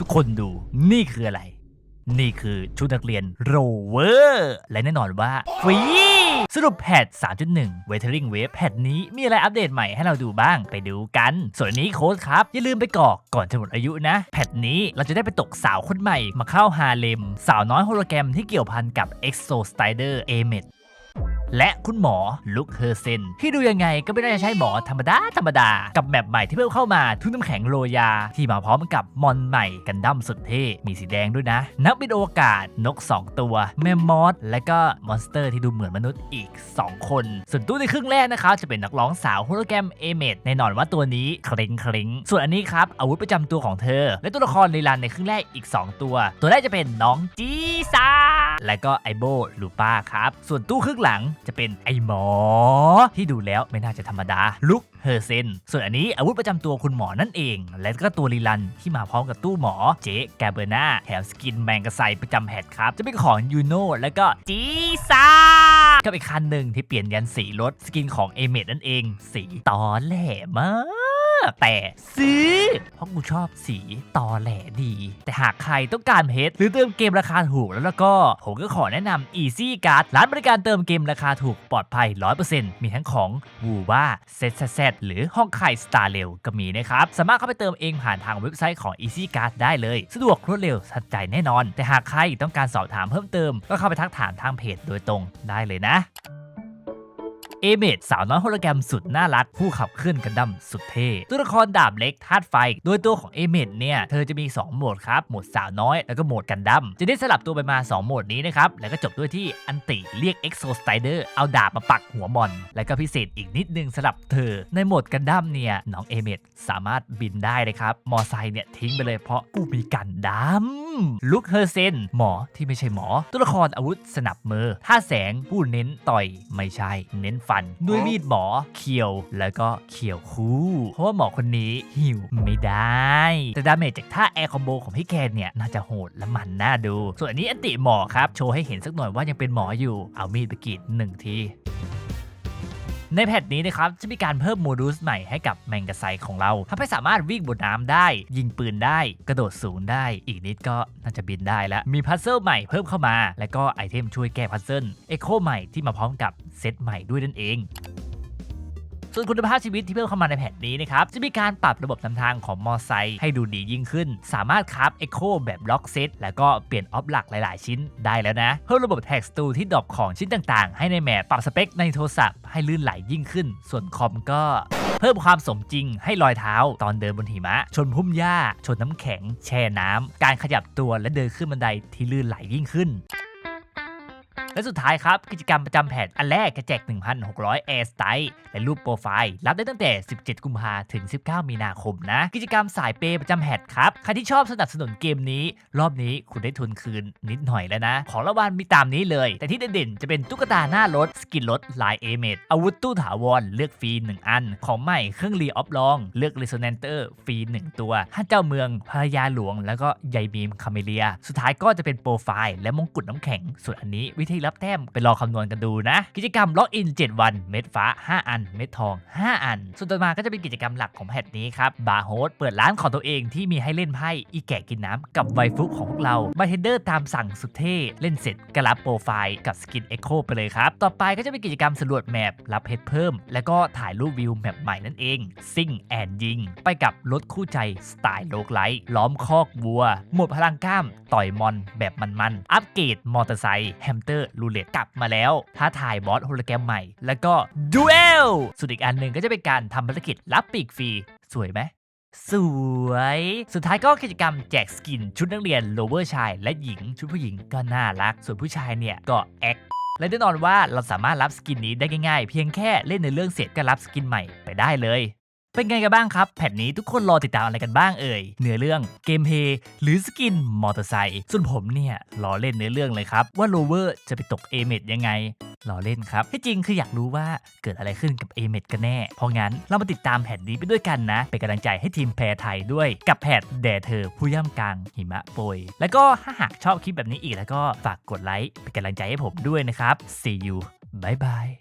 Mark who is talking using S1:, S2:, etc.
S1: ทุกคนดูนี่คืออะไร นี่คือชุดนักเรียนโรเวอร์และแน่นอนว่าฟรีสรุปแพท 3.1 Weathering Wave แพทนี้มีอะไรอัปเดตใหม่ให้เราดูบ้างไปดูกัน ส่วนนนี้โค้ดครับ อย่าลืมไปกรอกก่อนจะหมดอายุนะ แพทนี้เราจะได้ไปตกสาวคนใหม่มาเข้าฮาเลม สาวน้อยโฮโลแกรมที่เกี่ยวพันกับ EXO Strider a m e t และคุณหมอลุคเฮอร์เซนที่ดูยังไงก็ไม่น่าจะใช่หมอธรรมดาธรรมดา กับแมปใหม่ที่เพิ่มเข้ามาทุ่นน้ำแข็งโรยา ที่มาพร้อมกับมอนใหม่กันดั้มสุดเท่ มีสีแดงด้วยนะ นักบินอวกาศนก 2 ตัว แมมมอสและก็มอนสเตอร์ที่ดูเหมือนมนุษย์อีก 2 คน ส่วนตู้ในครึ่งแรกนะครับจะเป็นนักร้องสาวโฮโลแกรมเอเมดแน่นอนว่าตัวนี้เคร่งเคร่งส่วนอันนี้ครับอาวุธประจำตัวของเธอ และตัวละครในรันในครึ่งแรกอีก 2 ตัว ตัวแรกจะเป็นน้องจีซา และก็ไอโบลูป้าครับ ส่วนตู้ครึ่งหลังจะเป็นไอหมอ ที่ดูแล้วไม่น่าจะธรรมดาลุกเฮอร์เซน ส่วนอันนี้อาวุธประจำตัวคุณหมอนั่นเอง และก็ตัวลีลันที่มาพร้อมกับตู้หมอเจ๊แกเบอร์นาแถมสกินแมงกะไซประจำแฮดครับ จะเป็นของยูโน่แล้วก็จีซ่ากับอีกคันหนึ่งที่เปลี่ยนยันสีรถสกินของเอเมดนั่นเอง สีตอแหลมาก แต่ซื้อ เพราะกูชอบสีตอแหลดี แต่หากใครต้องการเพชรหรือเติมเกมราคาถูกแล้วแล้วก็ ผมก็ขอแนะนำ Easy Card ร้านบริการเติมเกมราคาถูกปลอดภัย 100%มีทั้งของ w o o ว่า z z z หรือห้องไข่ Star เร็วก็มีนะครับ สามารถเข้าไปเติมเองผ่านทางเว็บไซต์ของ Easy Card ได้เลย สะดวกรวดเร็วทันใจแน่นอน แต่หากใครต้องการสอบถามเพิ่มเติม ก็เข้าไปทักถามทางเพจโดยตรงได้เลยนะ เอเมดสาวน้อยโฮโลแกรมสุดน่ารักผู้ขับเคลื่อนกันดั้มสุดเท่ตัวละครดาบเล็กธาตุไฟ โดยตัวของเอเมดเนี่ย เธอจะมี 2 โหมดครับ โหมดสาวน้อยแล้วก็โหมดกันดั้มจะได้สลับตัวไปมา 2 โหมดนี้นะครับ แล้วก็จบด้วยที่อันติเรียก EXO Strider เอาดาบมาปักหัวมอน แล้วก็พิเศษอีกนิดนึงสำหรับเธอ ในโหมดกันดั้มเนี่ยน้องเอเมดสามารถบินได้นะครับมอไซค์เนี่ยทิ้งไปเลยเพราะกูมีกันดั้ม ลุคเฮอร์เซน หมอที่ไม่ใช่หมอ ตัวละครอาวุธสนับมือท่าแสงผู้เน้นต่อยไม่ใช่ เน้นฟัน ด้วยมีดหมอเคียวแล้วก็เคียวคู่ เพราะว่าหมอคนนี้หิวไม่ได้ แต่ดาเมจจากท่าแอร์คอมโบของพี่แกนเนี่ย น่าจะโหดและมันน่าดู ส่วนอันนี้อันติหมอครับ โชว์ให้เห็นสักหน่อยว่ายังเป็นหมออยู่เอามีดไปกรีดหนึ่งที ในแพทนี้นะครับจะมีการเพิ่มโมดูสใหม่ให้กับแมงกะไซของเราทำให้สามารถวิ่งบนน้ำได้ ยิงปืนได้ กระโดดสูงได้ อีกนิดก็น่าจะบินได้แล้ว มีพัซเซิลใหม่เพิ่มเข้ามา และก็ไอเทมช่วยแก้พัซเซิลเอ็โคใหม่ที่มาพร้อมกับเซตใหม่ด้วยนั่นเอง ส่วนคุณภาพชีวิตที่เพิ่มเข้ามาในแผนนี้นะครับจะมีการปรับระบบนำทางของมอไซค์ให้ดูดียิ่งขึ้น สามารถคราฟเอ็โคแบบล็อกเซตแล้วก็เปลี่ยนออฟหลักหลาย ๆ ชิ้นได้แล้วนะ เพิ่มระบบแท็กสตูที่ดรอปของชิ้นต่างๆ ให้ในแมปปรับสเปคในโทรศัพท์ให้ลื่นไหลยิ่งขึ้น ส่วนคอมก็เพิ่มความสมจริงให้รอยเท้าตอนเดินบนหิมะ ชนพุ่มหญ้า ชนน้ำแข็ง แช่น้ำ การขยับตัวและเดินขึ้นบันไดที่ลื่นไหลยิ่งขึ้น และสุดท้ายครับ กิจกรรมประจำแผนอันแรกกระแจก 1,600 Air Style และรูปโปรไฟล์ รับได้ตั้งแต่ 17 กุมภาถึง 19 มีนาคมนะ กิจกรรมสายเปย์ประจำแฮดครับ ใครที่ชอบสนับสนุนเกมนี้ รอบนี้คุณได้ทุนคืนนิดหน่อยแล้วนะ ของรางวัลมีตามนี้เลย แต่ที่เด่นๆจะเป็นตุ๊กตาหน้ารถ สกินรถลายเอเมดอาวุธตู้ถาวรเลือกฟรี1 อัน ของใหม่เครื่องรีออฟลอง เลือก Resonator ฟรี1 ตัวท่าเจ้าเมืองภรรยาหลวง แล้วก็ใยบีมคาเมเลีย สุดท้ายก็จะเป็นโปรไฟล์และมงกุฎน้ำแข็งส่วนอันนี้วิธีรับแต้มไปรอคำนวณกันดูนะ กิจกรรมล็อกอิน 7 วัน เม็ดฟ้า 5 อัน เม็ดทอง 5 อัน ส่วนต่อมาก็จะเป็นกิจกรรมหลักของแพทนี้ครับบาร์โฮสเปิดร้านของตัวเองที่มีให้เล่นไพ่อีแกะกินน้ำกับไวฟุของพวกเราบาร์เทนเดอร์ตามสั่งสุดเท่เล่นเสร็จก็รับโปรไฟล์กับสกินเอ็กโคไปเลยครับต่อไปก็จะเป็นกิจกรรมสำรวจแมปรับเพชรเพิ่ม แล้วก็ถ่ายรูปวิวแมปใหม่นั่นเองซิ่งแอนยิง ไปกับรถคู่ใจสไตล์โลกไลท์ล้อมคอกวัว หมดพลังกล้าม ต่อยมอนแบบมันๆ อัปเกรดมอเตอร์ไซค์แฮมสเตอร์รูเล็ตกลับมาแล้วท้าทายบอสโฮโลแกรมใหม่ แล้วก็ดูเอลส่วนอีกอันหนึ่งก็จะเป็นการทำภารกิจรับปีกฟรี สวยไหมสวย สุดท้ายก็กิจกรรมแจกสกิน ชุดนักเรียนโลเวอร์ชาย และหญิงชุดผู้หญิงก็น่ารัก ส่วนผู้ชายเนี่ยก็แอคและแน่นอนว่าเราสามารถรับสกินนี้ได้ง่ายๆ เพียงแค่เล่นในเรื่องเสร็จก็รับสกินใหม่ไปได้เลย เป็นไงกันบ้างครับ แผ่นนี้ทุกคนรอติดตามอะไรกันบ้างเอ่ยเนื้อเรื่องเกมเพย์หรือสกินมอเตอร์ไซค์ส่วนผมเนี่ยรอเล่นเนื้อเรื่องเลยครับ ว่าโลเวอร์จะไปตกเอเมดยังไงรอเล่นครับที่จริงคืออยากรู้ว่าเกิดอะไรขึ้นกับเอเมดกันแน่ เพราะงั้นเรามาติดตามแผ่นนี้ไปด้วยกันนะ เป็นกำลังใจให้ทีมแพรไทยด้วยกับแผ่นแด่เธอผู้ย่ำกลางหิมะโปรยแล้วก็ถ้าหากชอบคลิปแบบนี้อีกแล้วก็ฝากกดไลค์เป็นกำลังใจให้ผมด้วยนะครับ see you bye bye